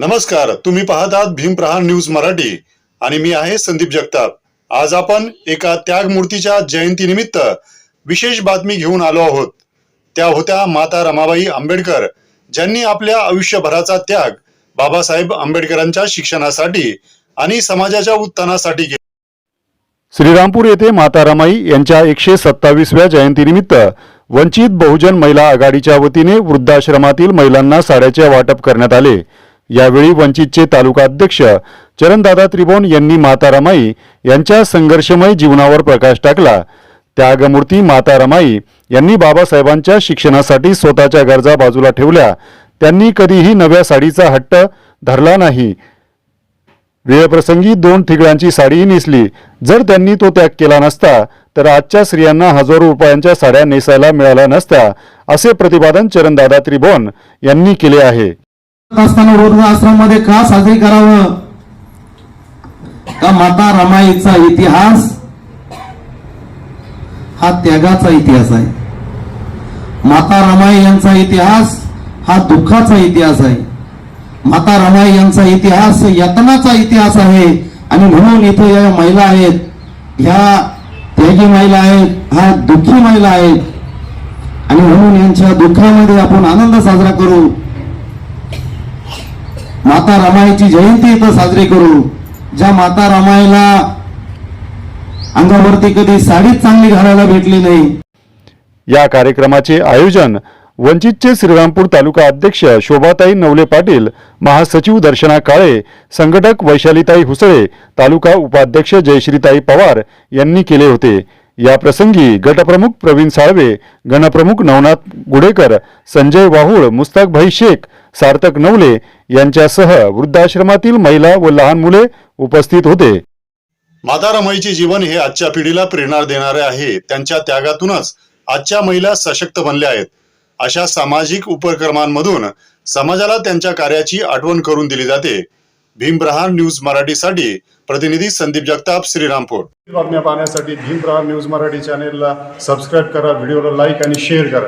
नमस्कार तुम्ही पाहत आहात भीमप्रहार न्यूज मराठी. आणि मी आहे संदीप जगताप. आज आपण एका त्यागमूर्तीच्या जयंतीनिमित्त विशेष बातमी घेऊन आलो आहोत. त्या होत्या माता रमाबाई आंबेडकर ज्यांनी आपल्या आयुष्यभराचा त्याग बाबासाहेब आंबेडकरांच्या शिक्षणासाठी आणि समाजाच्या उत्थानासाठी केला. श्रीरामपूर येथे माता रमाई यांच्या एकशे सत्तावीसव्या जयंतीनिमित्त वंचित बहुजन महिला आघाडीच्या वतीने वृद्धाश्रमातील महिलांना साड्याचे वाटप करण्यात आले. यावेळी वंचितचे तालुका अध्यक्ष चरणदादा त्रिभोन यांनी माता रमाई यांच्या संघर्षमय जीवनावर प्रकाश टाकला. त्यागमूर्ती माता रमाई यांनी बाबासाहेबांच्या शिक्षणासाठी स्वतःच्या गरजा बाजूला ठेवल्या. त्यांनी कधीही नव्या साडीचा हट्ट धरला नाही. वेळप्रसंगी दोन ठिगळ्यांची साडीही नेसली. जर त्यांनी तो त्याग केला नसता तर आजच्या स्त्रियांना हजारो रुपयांच्या साड्या नेसायला मिळाल्या नसत्या असे प्रतिपादन चरणदादा त्रिभोन यांनी केले आहे. असताना वृद्धाश्रममध्ये का साजरी करावं? का माता रमाईचा इतिहास? हा त्यागाचा इतिहास आहे. माता रमाई यांचा इतिहास हा दुःखाचा इतिहास आहे. माता रमाई यांचा इतिहास यत्नाचा इतिहास आहे. आणि म्हणून इथे या महिला आहेत. ह्या त्यागी महिला आहेत. ह्या दुःखी महिला आहेत. आणि म्हणून यांच्या दुःखामध्ये आपण आनंद साजरा करू. माता रमाईची जयंती इथं साजरी करू. ज्या माता रमाईला अंगावरती कधी साडीच चांगली घालायला भेटली नाही. या कार्यक्रमाचे आयोजन वंचितचे श्रीरामपूर तालुका अध्यक्ष शोभाताई नवले पाटील महासचिव दर्शना काळे संघटक वैशालीताई हुसळे तालुका उपाध्यक्ष जयश्रीताई पवार यांनी केले होते. या प्रसंगी गटप्रमुख प्रवीण साळवे गणप्रमुख नवनाथ गुडेकर संजय वाहुळ मुस्ताकभाई शेख सार्थक नवले यांच्यासह वृद्धाश्रमातील महिला व लहान मुले उपस्थित होते. माता रमाईचे जीवन हे आजच्या पिढीला प्रेरणा देणारे आहे. त्यांच्या त्यागातूनच आजच्या महिला सशक्त बनल्या आहेत. अशा सामाजिक उपक्रमांमधून समाजाला त्यांच्या कार्याची आठवण करून दिली जाते. भीमप्रहार न्यूज मराठीसाठी प्रतिनिधी संदीप जगताप श्रीरामपूर. बातम्या पाहण्यासाठी भीमप्रहार न्यूज मराठी चॅनेलला सबस्क्राईब करा व्हिडिओला लाईक आणि शेअर करा.